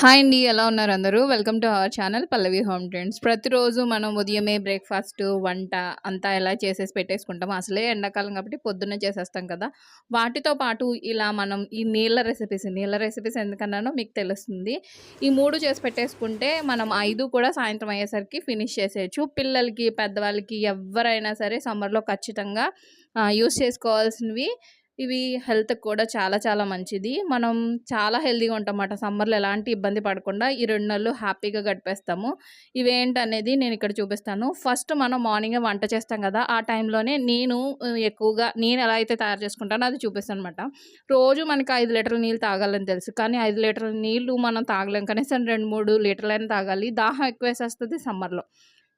Hi అండి ఎలా ఉన్నారు అందరూ? Welcome to our channel Pallavi home trends ప్రతిరోజు మనం ఉదయమే బ్రేక్ఫాస్ట్ వంట అంతా ఎలా చేసేసి పెట్టేసుకుంటాం అసలే ఎండాకాలం కాబట్టి పొద్దున్నే చేసేస్తాం కదా. వాటితో పాటు ఇలా మనం ఈ నీళ్ళ రెసిపీస్ నీళ్ళ రెసిపీస్ ఎందుకన్నానో మీకు తెలుస్తుంది. ఈ మూడు చేసి పెట్టేసుకుంటే మనం ఐదు కూడా సాయంత్రం అయ్యేసరికి ఫినిష్ చేసేయచ్చు. పిల్లలకి పెద్దవాళ్ళకి ఎవరైనా సరే సమ్మర్లో ఖచ్చితంగా యూస్ చేసుకోవాల్సినవి ఇవి హెల్త్‌కి కూడా చాలా చాలా మంచిది. మనం చాలా హెల్తీగా ఉంటామన్నమాట. సమ్మర్‌లో ఎలాంటి ఇబ్బంది పడకుండా ఈ రెండు నెలలు హ్యాపీగా గడిపేస్తాము. ఇవేంటనేది ఇక్కడ చూపిస్తాను. ఫస్ట్ మనం మార్నింగ్ వంట చేస్తాం కదా! ఆ టైంలోనే నేను ఎక్కువగా నేను ఎలా అయితే తయారు చేసుకుంటానో అది చూపిస్తానన్నమాట. రోజు మనకి ఐదు లీటర్ల నీళ్ళు తాగాలని తెలుసు. కానీ ఐదు లీటర్ల నీళ్ళు మనం తాగలేం. కనీసం 2, 3 లీటర్లైనా తాగాలి. దాహం ఎక్కువ వేసేస్తుంది సమ్మర్‌లో.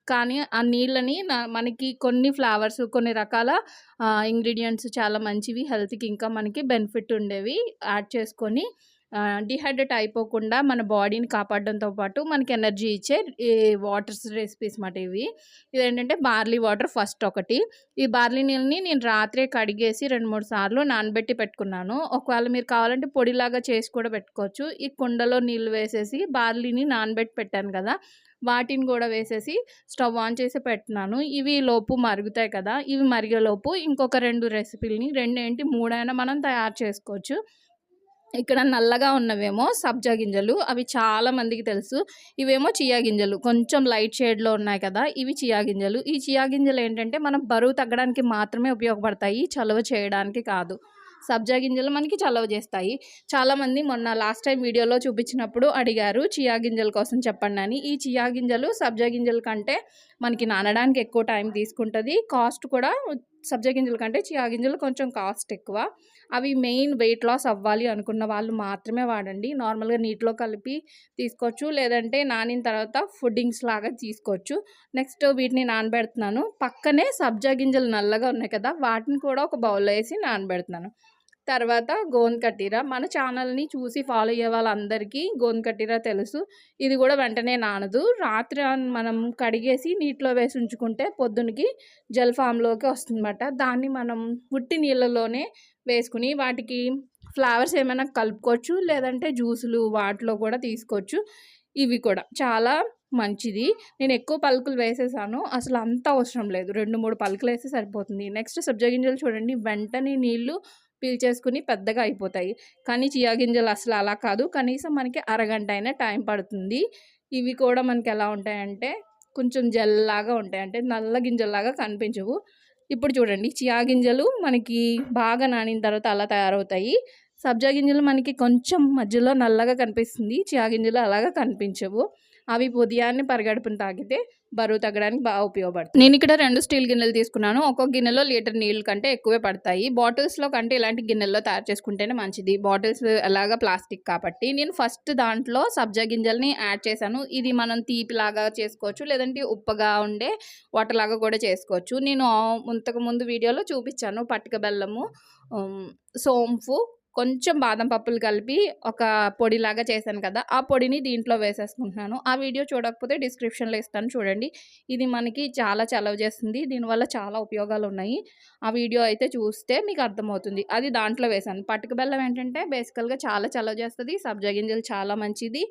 కానీ ఆ నీళ్ళని మనకి కొన్ని ఫ్లవర్స్ కొన్ని రకాల ఇంగ్రీడియంట్స్ చాలా మంచివి హెల్త్‌కి ఇంకా మనకి బెనిఫిట్ ఉండేవి యాడ్ చేసుకొని డిహైడ్రేట్ అయిపోకుండా మన బాడీని కాపాడడంతో పాటు మనకి ఎనర్జీ ఇచ్చే ఈ వాటర్స్ రెసిపీస్ మాట ఇవి. ఇదేంటంటే బార్లీ వాటర్ ఫస్ట్ ఒకటి. ఈ బార్లీ నీళ్ళని నేను రాత్రే కడిగేసి 2, 3 సార్లు నానబెట్టి పెట్టుకున్నాను. ఒకవేళ మీరు కావాలంటే పొడిలాగా చేసి కూడా పెట్టుకోవచ్చు. ఈ కుండలో నీళ్ళు వేసేసి బార్లీని నానబెట్టి పెట్టాను కదా! వాటిని కూడా వేసేసి స్టవ్ ఆన్ చేసి పెట్టినాను ఇవి లోపు మరుగుతాయి కదా! ఇవి మరిగేలోపు ఇంకొక రెండు రెసిపీలని రెండేంటి మూడైనా మనం తయారు చేసుకోవచ్చు. ఇక్కడ నల్లగా ఉన్నవేమో సబ్జా గింజలు. అవి చాలా మందికి తెలుసు. ఇవేమో చియా గింజలు. కొంచెం లైట్ షేడ్‌లో ఉన్నాయి కదా! ఇవి చియా గింజలు. ఈ చియా గింజలు ఏంటంటే మనం బరువు తగ్గడానికి మాత్రమే ఉపయోగపడతాయి. చలువ చేయడానికి కాదు. సబ్జా గింజలు మనకి చలవ చేస్తాయి. చాలామంది మొన్న లాస్ట్ టైం వీడియోలో చూపించినప్పుడు అడిగారు చియా గింజల కోసం చెప్పండి అని ఈ చియా గింజలు సబ్జా గింజల కంటే మనకి నానడానికి ఎక్కువ టైం తీసుకుంటుంది కాస్ట్ కూడా సబ్జా గింజల కంటే చియా గింజలు కొంచెం కాస్ట్ ఎక్కువ. అవి మెయిన్ వెయిట్ లాస్ అవ్వాలి అనుకున్న వాళ్ళు మాత్రమే వాడండి. నార్మల్‌గా నీటిలో కలిపి తీసుకోవచ్చు. లేదంటే నానిన తర్వాత ఫుడ్డింగ్స్ లాగా తీసుకోవచ్చు. నెక్స్ట్ వీటిని నానబెడుతున్నాను. పక్కనే సబ్జా గింజలు నల్లగా ఉన్నాయి కదా! వాటిని కూడా ఒక బౌల్‌లో వేసి నానబెడుతున్నాను. తర్వాత గోంద్ కటీరా మన ఛానల్‌ని చూసి ఫాలో అయ్యే వాళ్ళందరికీ గోంద్ కటీరా తెలుసు. ఇది కూడా వెంటనే నానదు. రాత్రి మనం కడిగేసి నీటిలో వేసి ఉంచుకుంటే పొద్దునకి జల్ ఫామ్‌లోకి వస్తుందన్నమాట. దాన్ని మనం ఉట్టి నీళ్ళలోనే వేసుకుని వాటికి ఫ్లేవర్స్ ఏమైనా కలుపుకోవచ్చు. లేదంటే జ్యూసులు వాటిలో కూడా తీసుకోవచ్చు. ఇవి కూడా చాలా మంచిది. నేను ఎక్కువ పలుకులు వేసేసాను. అసలు అంత అవసరం లేదు. రెండు మూడు పలుకులు వేస్తే సరిపోతుంది. నెక్స్ట్ సబ్జా గింజలు చూడండి వెంటనే నీళ్ళు పీల్చేసుకుని పెద్దగా అయిపోతాయి. కానీ చియా గింజలు అసలు అలా కాదు. కనీసం మనకి అరగంట అయినా టైం పడుతుంది. ఇవి కూడా మనకి ఎలా ఉంటాయంటే కొంచెం జల్లాగా ఉంటాయి. అంటే నల్ల గింజల్లాగా కనిపించవు. ఇప్పుడు చూడండి చియా గింజలు మనకి బాగా నానిన తర్వాత అలా తయారవుతాయి. సబ్జా గింజలు మనకి కొంచెం మధ్యలో నల్లగా కనిపిస్తుంది. చియా గింజలు అలాగా కనిపించవు. అవి ఉదయాన్నే పరిగడుపున తాగితే బరువు తగ్గడానికి బాగా ఉపయోగపడుతుంది నేను ఇక్కడ రెండు స్టీల్ గిన్నెలు తీసుకున్నాను. ఒక్కొక్క గిన్నెలో లీటర్ నీళ్ళు కంటే ఎక్కువే పడతాయి. బాటిల్స్‌లో కంటే ఇలాంటి గిన్నెల్లో తయారు చేసుకుంటేనే మంచిది. బాటిల్స్ అలాగా ప్లాస్టిక్ కాబట్టి. నేను ఫస్ట్ దాంట్లో సబ్జా గింజల్ని యాడ్ చేశాను. ఇది మనం తీపిలాగా చేసుకోవచ్చు. లేదంటే ఉప్పగా ఉండే వాటర్‌లాగా కూడా చేసుకోవచ్చు. నేను ఇంతకుముందు వీడియోలో చూపించాను. పట్టుక బెల్లము, సోంపు కొంచెం బాదం పప్పులు కలిపి ఒక పొడిలాగా చేశాను కదా! ఆ పొడిని దీంట్లో వేసేసుకుంటున్నాను. ఆ వీడియో చూడకపోతే డిస్క్రిప్షన్‌లో ఇస్తాను చూడండి. ఇది మనకి చాలా చలవ చేస్తుంది. దీనివల్ల చాలా ఉపయోగాలు ఉన్నాయి ఆ వీడియో అయితే చూస్తే మీకు అర్థమవుతుంది. అది దాంట్లో వేశాను. పట్టుక బెల్లం ఏంటంటే బేసికల్‌గా చాలా చలవ చేస్తుంది సబ్జా గింజలు చాలా మంచిది.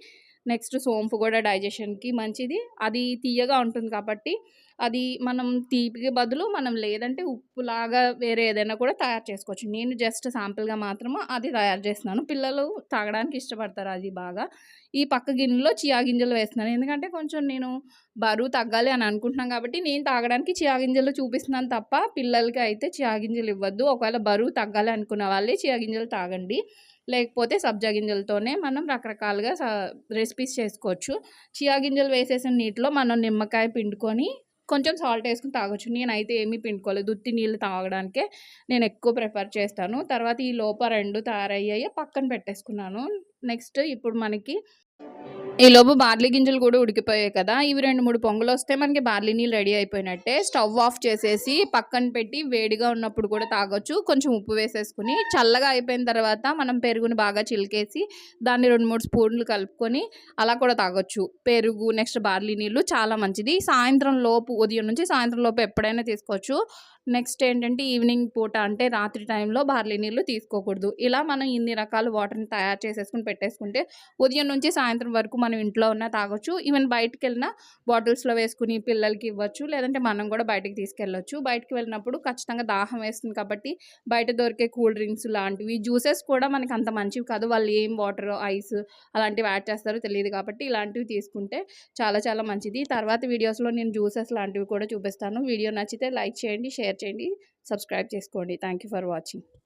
నెక్స్ట్ సోంపు కూడా డైజెషన్‌కి మంచిది. అది తియ్యగా ఉంటుంది కాబట్టి అది మనం తీపికి బదులు మనం లేదంటే ఉప్పులాగా వేరే ఏదైనా కూడా తయారు చేసుకోవచ్చు. నేను జస్ట్ శాంపుల్‌గా మాత్రము అది తయారు చేస్తున్నాను. పిల్లలు తాగడానికి ఇష్టపడతారు అది బాగా. ఈ పక్క గిన్నెలో చియా గింజలు వేస్తున్నాను. ఎందుకంటే కొంచెం నేను బరువు తగ్గాలి అని అనుకుంటున్నాను కాబట్టి నేను తాగడానికి చియా గింజలు చూపిస్తున్నాను తప్ప పిల్లలకి అయితే చియా గింజలు ఇవ్వద్దు. ఒకవేళ బరువు తగ్గాలి అనుకున్న వాళ్ళే చియా గింజలు తాగండి. లేకపోతే సబ్జా గింజలతోనే మనం రకరకాలుగా స రెసిపీస్ చేసుకోవచ్చు. చియా గింజలు వేసేసిన నీటిలో మనం నిమ్మకాయ పిండుకొని కొంచెం సాల్ట్ వేసుకుని తాగొచ్చు. నేనైతే ఏమీ పిండుకోలేదు. ఉత్తి నీళ్ళు తాగడానికే నేను ఎక్కువ ప్రిఫర్ చేస్తాను. తర్వాత ఈ లోప రెండు తయారయ్యాయి. పక్కన పెట్టేసుకున్నాను. నెక్స్ట్ ఇప్పుడు మనకి ఈలోపు బార్లీ గింజలు కూడా ఉడికిపోయాయి కదా! ఇవి రెండు మూడు పొంగలు వస్తే మనకి బార్లీ నీళ్ళు రెడీ అయిపోయినట్టే. స్టవ్ ఆఫ్ చేసేసి పక్కన పెట్టి వేడిగా ఉన్నప్పుడు కూడా తాగొచ్చు. కొంచెం ఉప్పు వేసేసుకొని చల్లగా అయిపోయిన తర్వాత మనం పెరుగుని బాగా చిలికేసి దాన్ని 2, 3 స్పూన్లు కలుపుకొని అలా కూడా తాగొచ్చు. పెరుగు నెక్స్ట్ బార్లీ నీళ్ళు చాలా మంచిది. సాయంత్రం లోపు ఉదయం నుంచి సాయంత్రం లోపు ఎప్పుడైనా తీసుకోవచ్చు. నెక్స్ట్ ఏంటంటే ఈవినింగ్ పూట అంటే రాత్రి టైంలో బార్లీ నీళ్ళు తీసుకోకూడదు. ఇలా మనం ఇన్ని రకాల వాటర్ని తయారు చేసేసుకుని పెట్టేసుకుంటే ఉదయం నుంచి సాయంత్రం వరకు మనం ఇంట్లో ఉన్న తాగొచ్చు. ఈవెన్ బయటికి వెళ్ళినా బాటిల్స్లో వేసుకుని పిల్లలకి ఇవ్వచ్చు. లేదంటే మనం కూడా బయటికి తీసుకెళ్ళొచ్చు. బయటికి వెళ్ళినప్పుడు ఖచ్చితంగా దాహం వేస్తుంది కాబట్టి బయట దొరికే కూల్ డ్రింక్స్ లాంటివి జ్యూసెస్ కూడా మనకి అంత మంచివి కాదు. వాళ్ళు ఏం వాటర్ ఐస్ అలాంటివి యాడ్ చేస్తారో తెలియదు కాబట్టి ఇలాంటివి తీసుకుంటే చాలా చాలా మంచిది. తర్వాత వీడియోస్లో నేను జ్యూసెస్ లాంటివి కూడా చూపిస్తాను. వీడియో నచ్చితే లైక్ చేయండి షేర్ చేయండి. సబ్స్క్రైబ్ చేసుకోండి. Thank you for watching